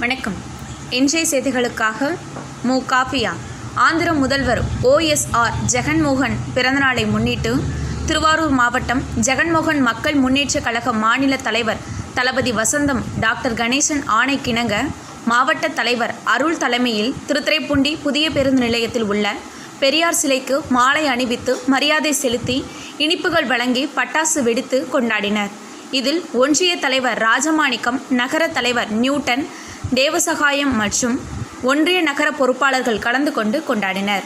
வணக்கம். இன்றைய செய்திகளுக்காக மு. காப்பியா. ஆந்திர முதல்வர் ஓஎஸ்ஆர் ஜெகன்மோகன் பிறந்தநாளை முன்னிட்டு திருவாரூர் மாவட்டம் ஜெகன்மோகன் மக்கள் முன்னேற்ற கழக மாநில தலைவர் தளபதி வசந்தம் டாக்டர் கணேசன் ஆணைக்கிணங்க மாவட்ட தலைவர் அருள் தலைமையில் திருத்துறைப்பூண்டி புதிய பேருந்து நிலையத்தில் உள்ள பெரியார் சிலைக்கு மாலை அணிவித்து மரியாதை செலுத்தி இனிப்புகள் வழங்கி பட்டாசு வெடித்து கொண்டாடினர். இதில் ஒன்றிய தலைவர் ராஜமாணிக்கம் நகர தலைவர் நியூட்டன் தேவசகாயம் மற்றும் ஒன்றிய நகர பொறுப்பாளர்கள் கலந்து கொண்டு கொண்டாடினர்.